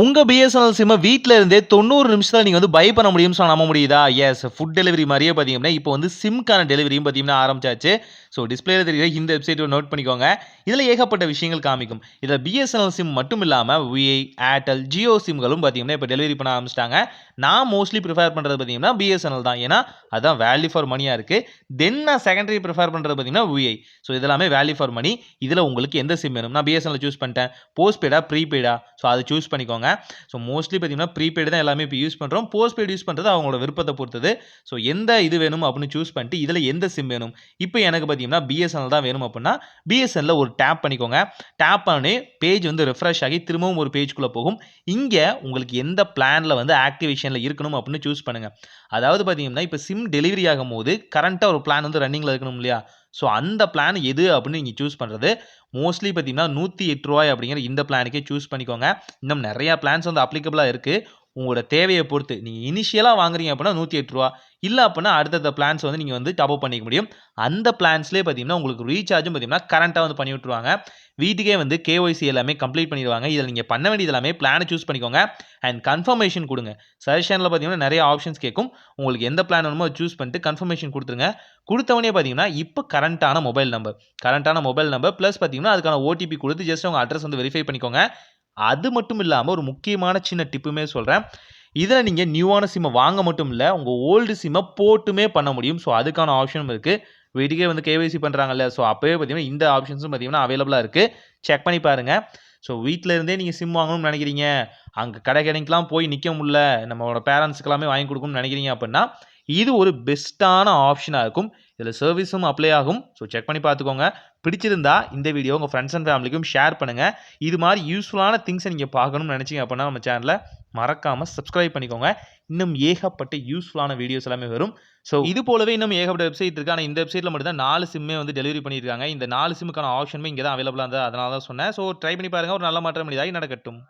உங்கள் பிஎஸ்என்எல் சிம்மை வீட்டில் இருந்தே தொண்ணூறு நிமிஷத்தில் நீங்கள் வந்து பை பண்ண முடியும்னு சொல்ல நம்ப முடியுதா? எஸ். ஃபுட் டெலிவரி மாதிரியே பார்த்தீங்கன்னா, இப்போ வந்து சிம்க்கான டெலிவரியும் பார்த்தீங்கன்னா ஆரம்பிச்சாச்சு. ஸோ டிஸ்பிளேல தெரியிற இந்த வெப்சைட்டை நோட் பண்ணிக்கோங்க. இதில் ஏகப்பட்ட விஷயங்கள் காமிக்கும். இதில் பிஎஸ்என்எல் சிம் மட்டும் இல்லாமல் விஐ, ஏர்டெல், ஜியோ சிம்களும் பார்த்தீங்கன்னா, இப்போ டெலிவரி பண்ண ஆரம்பிச்சிட்டாங்க நான் மோஸ்ட்லி ப்ரிஃபேர் பண்ணுறது பார்த்தீங்கன்னா, பிஎஸ்என்எல் தான். ஏன்னா, அதுதான் வேல்யூ ஃபார் மணியாக இருக்குது தென் நான் செகண்டரி ப்ரிஃபேர் பண்ணுறது பார்த்தீங்கன்னா, விஐ. ஸோ இதெல்லாமே வேல்யூ ஃபார் மணி. இதில் உங்களுக்கு எந்த சிம் வேணும்? நான் பிஎஸ்என்எல் சூஸ் பண்ணிட்டேன். போஸ்ட்பெய்டா, ப்ரீபெய்டா? ஸோ அதை சூஸ் பண்ணிக்கோங்க. ஸோ மோஸ்ட்லி பார்த்தீங்கன்னா, ப்ரீபெய்டு தான் எல்லாமே இப்போ யூஸ் பண்ணுறோம் போஸ்ட்பெய்டு யூஸ் பண்ணுறது அவங்களோட விருப்பத்தை பொறுத்தது. ஸோ எந்த இது வேணும் அப்படின்னு சூஸ் பண்ணிட்டு, இதில் எந்த சிம் வேணும்? இப்போ எனக்கு பார்த்தீங்கன்னா, பிஎஸ்என்எல் தான் வேணும் அப்படின்னா, பிஎஸ்என்எல் ஒரு டேப் பண்ணிக்கோங்க. டேப் பண்ணி பேஜ் வந்து ரெஃப்ரெஷ் ஆகி திரும்பவும் ஒரு பேஜ்குள்ளே போகும். இங்கே உங்களுக்கு எந்த பிளானில் வந்து ஆக்டிவேஷனில் இருக்கணும் அப்படின்னு சூஸ் பண்ணுங்கள் அதாவது பார்த்தீங்கன்னா, இப்போ சிம் டெலிவரி ஆகும்போது கரண்ட்டாக ஒரு பிளான் வந்து ரன்னிங்கில் இருக்கணும் இல்லையா? ஸோ அந்த பிளான் எது அப்படின்னு நீங்கள் சூஸ் பண்ணுறது மோஸ்ட்லி பார்த்தீங்கன்னா, நூற்றி எட்டு ரூபாய் அப்படிங்கிற இந்த பிளானுக்கே சூஸ் பண்ணிக்கோங்க. இன்னும் நிறையா பிளான்ஸ் வந்து அப்ளிகபிளாக இருக்குது உங்களோட தேவையை பொறுத்து. நீங்கள் இனிஷியலாக வாங்குறீங்க அப்படின்னா நூற்றி எட்டு ரூபா இல்லை அப்படின்னா அடுத்தடுத்த பிளான்ஸ் வந்து நீங்கள் வந்து டாப்அப் பண்ணிக்க முடியும். அந்த பிளான்ஸ்லேயே பார்த்தீங்கன்னா, உங்களுக்கு ரீசார்ஜும் பார்த்தீங்கன்னா, கரண்ட்டாக வந்து பண்ணி விட்ருவாங்க வீட்டுக்கே வந்து கேஒய்சி எல்லாமே கம்ப்ளீட் பண்ணிடுவாங்க இதில் நீங்கள் பண்ண வேண்டியது எல்லாமே பிளானை சூஸ் பண்ணிக்கோங்க. அண்ட் கன்ஃபர்மேஷன் கொடுங்க சஜஷனில் பார்த்தீங்கன்னா, நிறைய ஆப்ஷன்ஸ் கேட்கும். உங்களுக்கு எந்த பிளான் வேணுமோ சூஸ் பண்ணிட்டு கன்ஃபர்மேஷன் கொடுத்துருங்க கொடுத்தவனே பார்த்தீங்கன்னா, இப்போ கரண்ட்டான மொபைல் நம்பர் கரண்ட்டான மொபைல் நம்பர் ப்ளஸ் பார்த்தீங்கன்னா, அதுக்கான ஓடிபி கொடுத்து ஜஸ்ட் உங்கள் அட்ரஸ் வந்து வெரிஃபை பண்ணிக்கோங்க. அது மட்டும் இல்லாமல் ஒரு முக்கியமான சின்ன டிப்புமே சொல்கிறேன் இதில் நீங்கள் நியூவான சிம்மை வாங்க மட்டும் இல்லை உங்கள் ஓல்டு சிம்மை போட்டுமே பண்ண முடியும். ஸோ அதுக்கான ஆப்ஷனும் இருக்குது வீட்டுக்கே வந்து கேவைசி பண்ணுறாங்கல்ல ஸோ அப்போவே பார்த்தீங்கன்னா, இந்த ஆப்ஷன்ஸும் பார்த்தீங்கன்னா அவைலபிளாக இருக்குது செக் பண்ணி பாருங்கள் ஸோ வீட்டில் இருந்தே நீங்கள் சிம் வாங்கணும்னு நினைக்கிறீங்க அங்கே கடை கடைக்கெலாம் போய் நிற்க முடில நம்மளோட பேரண்ட்ஸ்க்கெல்லாமே வாங்கி கொடுக்கணும்னு நினைக்கிறீங்க அப்படின்னா, இது ஒரு பெஸ்ட்டான ஆப்ஷனாக இருக்கும். இதில் சர்வீஸும் அப்ளை ஆகும். ஸோ செக் பண்ணி பார்த்துக்கோங்க. பிடிச்சிருந்தா இந்த வீடியோ உங்கள் ஃப்ரெண்ட்ஸ் அண்ட் ஃபேமிலிக்கும் ஷேர் பண்ணுங்கள் இது மாதிரி யூஸ்ஃபுல்லான திங்ஸை நீங்கள் பார்க்கணும்னு நினச்சிங்க அப்படின்னா, நம்ம சேனலில் மறக்காமல் சப்ஸ்கிரைப் பண்ணிக்கோங்க. இன்னும் ஏகப்பட்ட யூஸ்ஃபுல்லான வீடியோஸ் எல்லாமே வரும். ஸோ இது போலவே இன்னும் ஏகப்பட்ட வெப்சைட் இருக்குது ஆனால் இந்த வெப்சைட்டில் மட்டும் தான் நாலு சிம்மே வந்து டெலிவரி பண்ணியிருக்காங்க. இந்த நாலு சிம்முக்கான ஆப்ஷனுமே இங்கே தான் அவைலபிளாக இருந்தது. அதனால தான் சொன்னேன். ஸோ ட்ரை பண்ணி பாருங்கள் ஒரு நல்ல மாற்றம் எளிதாய் நடக்கட்டும்.